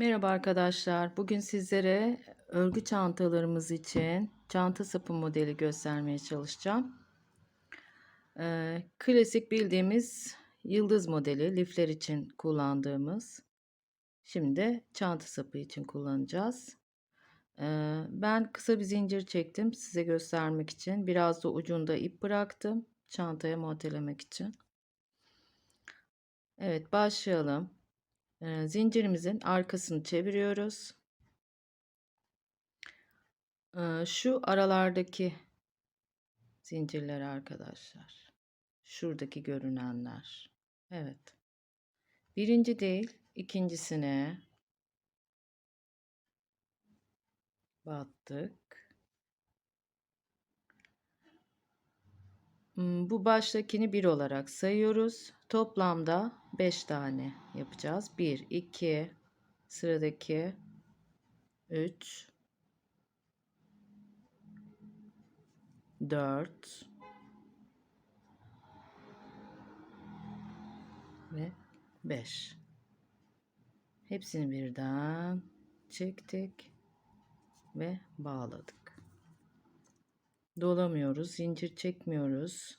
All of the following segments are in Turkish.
Merhaba arkadaşlar. Bugün sizlere örgü çantalarımız için çanta sapı modeli göstermeye çalışacağım. Ee, klasik bildiğimiz yıldız modeli lifler için kullandığımız. Şimdi çanta sapı için kullanacağız. Ee, ben kısa bir zincir çektim size göstermek için. Biraz da ucunda ip bıraktım çantaya montelemek için. Evet başlayalım. Zincirimizin arkasını çeviriyoruz. Şu aralardaki zincirler arkadaşlar. Şuradaki görünenler. Evet. Birinci değil, ikincisine battık. Bu baştakini bir olarak sayıyoruz. Toplamda 5 tane yapacağız. 1, 2, sıradaki 3, 4 ve 5. Hepsini birden çektik ve bağladık. Dolamıyoruz, zincir çekmiyoruz.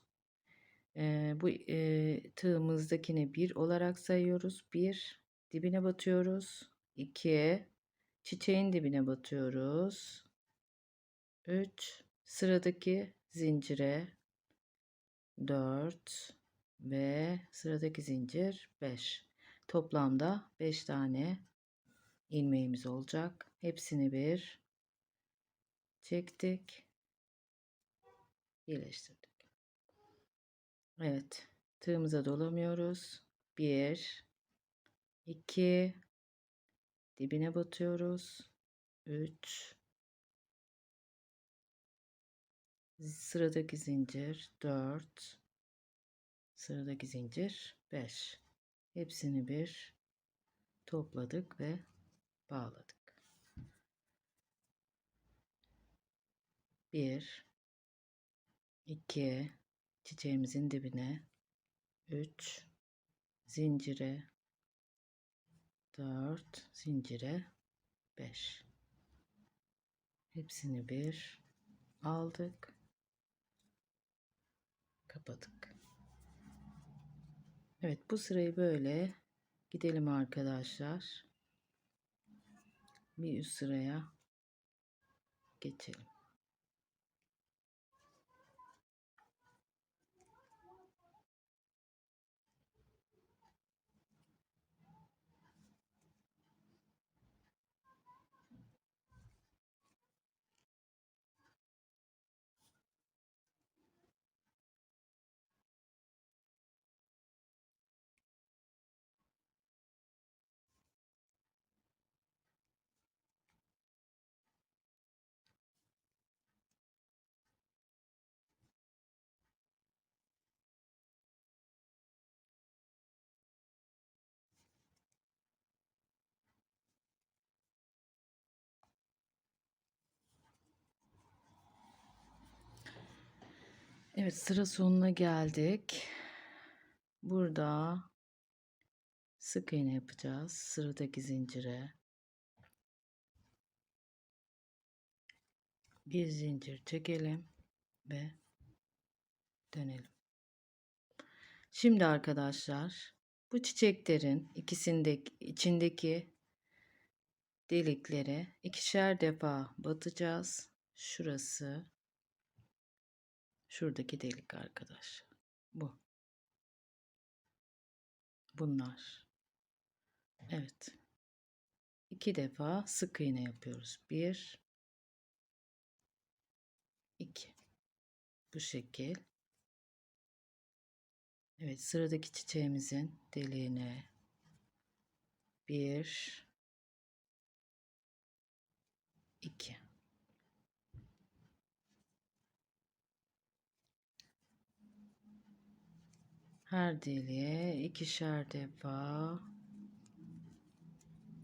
Bu e, tığımızdakini bir olarak sayıyoruz. Bir, dibine batıyoruz. İki, çiçeğin dibine batıyoruz. Üç, sıradaki zincire. Dört ve sıradaki zincir beş. Toplamda beş tane ilmeğimiz olacak. Hepsini bir çektik. Birleştirdik. Evet. Tığımıza dolamıyoruz. 1 2 dibine batıyoruz. 3 sıradaki zincir 4 sıradaki zincir 5 hepsini bir topladık ve bağladık. 1 2 çiçeğimizin dibine. 3 zincire. 4 zincire. 5 hepsini bir aldık. Kapadık. Evet bu sırayı böyle gidelim arkadaşlar. Bir üst sıraya geçelim Evet sıra sonuna geldik. Burada sık iğne yapacağız. Sıradaki zincire. Bir zincir çekelim ve dönelim. Şimdi arkadaşlar bu çiçeklerin ikisindeki içindeki deliklere ikişer defa batacağız. Şurası Şuradaki delik arkadaş. Bu. Bunlar. Evet. İki defa sık iğne yapıyoruz. Bir. iki. Bu şekil. Evet sıradaki çiçeğimizin deliğine bir iki Her deliğe ikişer defa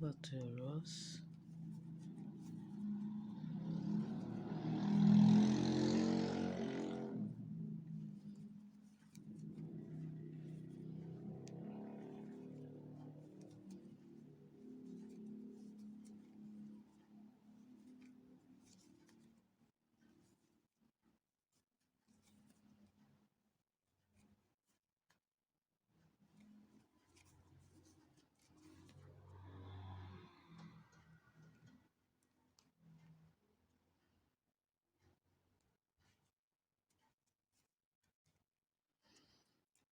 batıyoruz.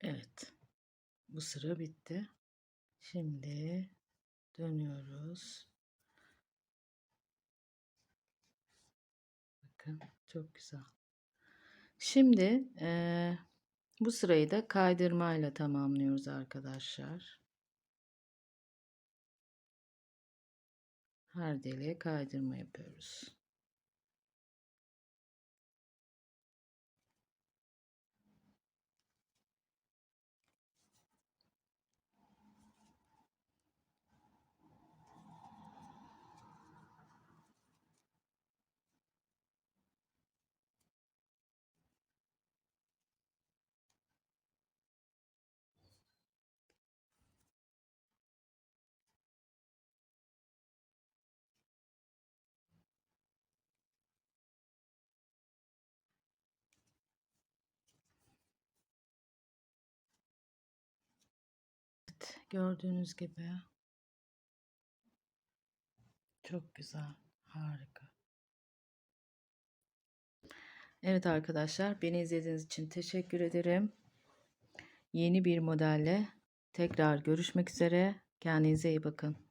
Evet. Bu sıra bitti. Şimdi dönüyoruz. Bakın çok güzel. Şimdi eee, bu sırayı da kaydırmayla tamamlıyoruz arkadaşlar. Her deliğe kaydırma yapıyoruz. Evet, gördüğünüz gibi çok güzel, harika. Evet arkadaşlar, beni izlediğiniz için teşekkür ederim. Yeni bir modelle tekrar görüşmek üzere. Kendinize iyi bakın.